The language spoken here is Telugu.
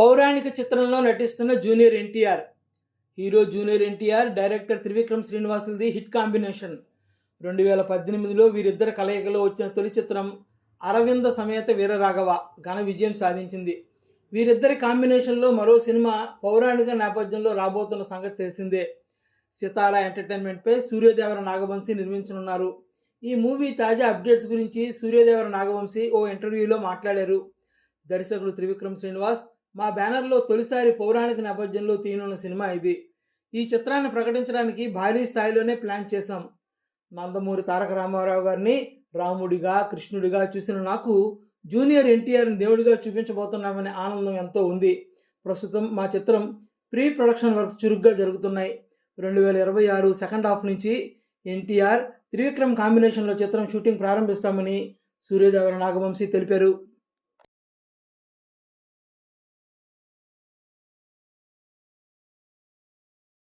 పౌరాణిక చిత్రంలో నటిస్తున్న junior NTR. Hero junior NTR director Trivikram శ్రీనివాసులది hit combination. రెండు వేల పద్దెనిమిదిలో వీరిద్దరి కలయికలో వచ్చిన తొలి చిత్రం అరవింద సమేత వీరరాఘవ ఘన విజయం సాధించింది. వీరిద్దరి కాంబినేషన్లో మరో సినిమా పౌరాణిక నేపథ్యంలో రాబోతున్న సంగతి తెలిసిందే. సితారా ఎంటర్టైన్మెంట్పై సూర్యదేవర నాగవంశీ నిర్మించనున్నారు. ఈ మూవీ తాజా అప్డేట్స్ గురించి సూర్యదేవర నాగవంశీ ఓ ఇంటర్వ్యూలో మాట్లాడారు. దర్శకుడు త్రివిక్రమ్ శ్రీనివాస్ మా బ్యానర్లో తొలిసారి పౌరాణిక నేపథ్యంలో తీయనున్న సినిమా ఇది. ఈ చిత్రాన్ని ప్రకటించడానికి భారీ స్థాయిలోనే ప్లాన్ చేశాం. నందమూరి తారక రామారావు గారిని రాముడిగా కృష్ణుడిగా చూసిన నాకు జూనియర్ ఎన్టీఆర్ని దేవుడిగా చూపించబోతున్నామనే ఆనందం ఎంతో ఉంది. ప్రస్తుతం మా చిత్రం ప్రీ ప్రొడక్షన్ వర్క్ చురుగ్గా జరుగుతున్నాయి. రెండు వేల ఇరవై ఆరు సెకండ్ హాఫ్ నుంచి ఎన్టీఆర్ త్రివిక్రమ్ కాంబినేషన్లో చిత్రం షూటింగ్ ప్రారంభిస్తామని సూర్యదేవర నాగవంశీ తెలిపారు.